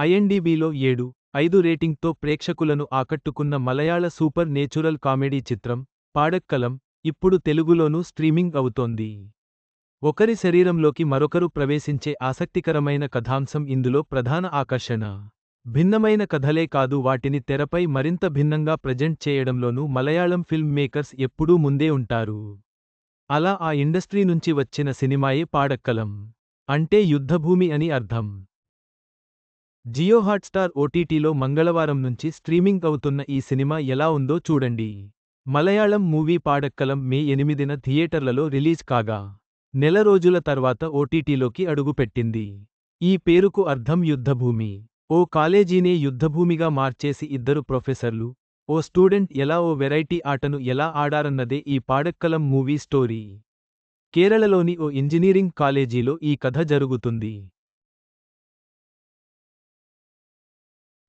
ఐఎన్డీబీలో ఏడు ఐదు రేటింగ్తో ప్రేక్షకులను ఆకట్టుకున్న మలయాళ సూపర్ నేచురల్ కామెడీ చిత్రం పాడక్కలం ఇప్పుడు తెలుగులోనూ స్ట్రీమింగ్ అవుతోంది. ఒకరి శరీరంలోకి మరొకరు ప్రవేశించే ఆసక్తికరమైన కథాంశం ఇందులో ప్రధాన ఆకర్షణ. భిన్నమైన కథలే కాదు వాటిని తెరపై మరింత భిన్నంగా ప్రజెంట్ చేయడంలోనూ మలయాళం ఫిల్మ్ మేకర్స్ ఎప్పుడూ ముందే ఉంటారు. అలా ఆ ఇండస్ట్రీ నుంచి వచ్చిన సినిమాయే పాడక్కలం. అంటే యుద్ధభూమి అని అర్థం. జియో హాట్స్టార్ ఓటీటీలో మంగళవారం నుంచి స్ట్రీమింగ్ అవుతున్న ఈ సినిమా ఎలా ఉందో చూడండి. మలయాళం మూవీ పాడక్కలం మే ఎనిమిదిన థియేటర్లలో రిలీజ్ కాగా నెల రోజుల తర్వాత ఓటీటీలోకి అడుగుపెట్టింది. ఈ పేరుకు అర్థం యుద్ధభూమి. ఓ కాలేజీనే యుద్ధభూమిగా మార్చేసి ఇద్దరు ప్రొఫెసర్లు ఓ స్టూడెంట్ ఎలా ఓ వెరైటీ ఆటను ఎలా ఆడారన్నదే ఈ పాడక్కలం మూవీ స్టోరీ. కేరళలోని ఓ ఇంజనీరింగ్ కాలేజీలో ఈ కథ జరుగుతుంది.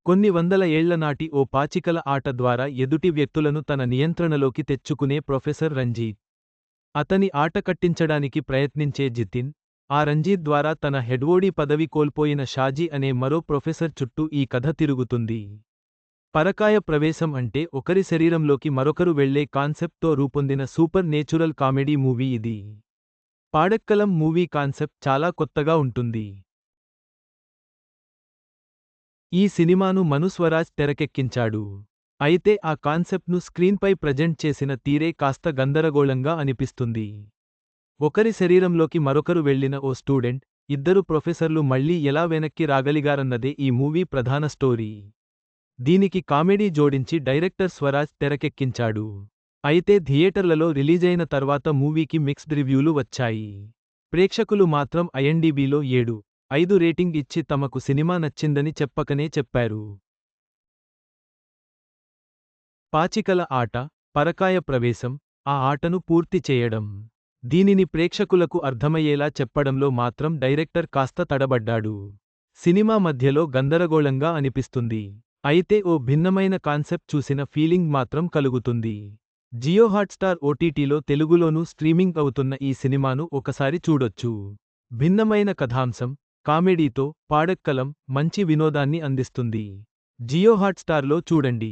కొన్ని వందల ఏళ్ళ నాటి ఓ పాచికల ఆట ద్వారా ఎదుటి వ్యక్తులను తన నియంత్రణలోకి తెచ్చుకునే ప్రొఫెసర్ రంజీత్. అతని ఆట కట్టించడానికి ప్రయత్నించే జితిన్ ఆ రంజీత్ ద్వారా తన హెడ్వోడీ పదవి కోల్పోయిన షాజీ అనే మరో ప్రొఫెసర్ చుట్టూ ఈ కథ తిరుగుతుంది. పరకాయ ప్రవేశం అంటే ఒకరి శరీరంలోకి మరొకరు వెళ్ళే కాన్సెప్ట్తో రూపొందిన సూపర్ నేచురల్ కామెడీ మూవీ ఇది. పాడక్కలం మూవీ కాన్సెప్ట్ చాలా కొత్తగా ఉంటుంది. ఈ సినిమాను మనుస్వరాజ్ తెరకెక్కించాడు. అయితే ఆ కాన్సెప్ట్ను స్క్రీన్పై ప్రజెంట్ చేసిన తీరే కాస్త గందరగోళంగా అనిపిస్తుంది. ఒకరి శరీరంలోకి మరొకరు వెళ్ళిన ఓ స్టూడెంట్ ఇద్దరు ప్రొఫెసర్లు మళ్ళీ ఎలా వెనక్కి రాగలిగారన్నదే ఈ మూవీ ప్రధాన స్టోరీ. దీనికి కామెడీ జోడించి డైరెక్టర్ స్వరాజ్ తెరకెక్కించాడు. అయితే థియేటర్లలో రిలీజైన తర్వాత మూవీకి మిక్స్డ్ రివ్యూలు వచ్చాయి. ప్రేక్షకులు మాత్రం ఐఎన్డీబీలో ఏడు. ఐదు రేటింగ్ ఇచ్చి తమకు సినిమా నచ్చిందని చెప్పకనే చెప్పారు. పాచికల ఆట పరకాయ ప్రవేశం ఆ ఆటను పూర్తి చేయడం. దీనిని ప్రేక్షకులకు అర్థమయ్యేలా చెప్పడంలో మాత్రం డైరెక్టర్ కాస్త తడబడ్డాడు. సినిమా మధ్యలో గందరగోళంగా అనిపిస్తుంది. అయితే ఓ భిన్నమైన కాన్సెప్ట్ చూసిన ఫీలింగ్ మాత్రం కలుగుతుంది. జియో హాట్స్టార్ ఓటీటీలో తెలుగులోనూ స్ట్రీమింగ్ అవుతున్న ఈ సినిమాను ఒకసారి చూడొచ్చు. భిన్నమైన కథాంశం కామెడీతో పాడక్కలం మంచి వినోదాన్ని అందిస్తుంది. జియో హాట్స్టార్లో చూడండి.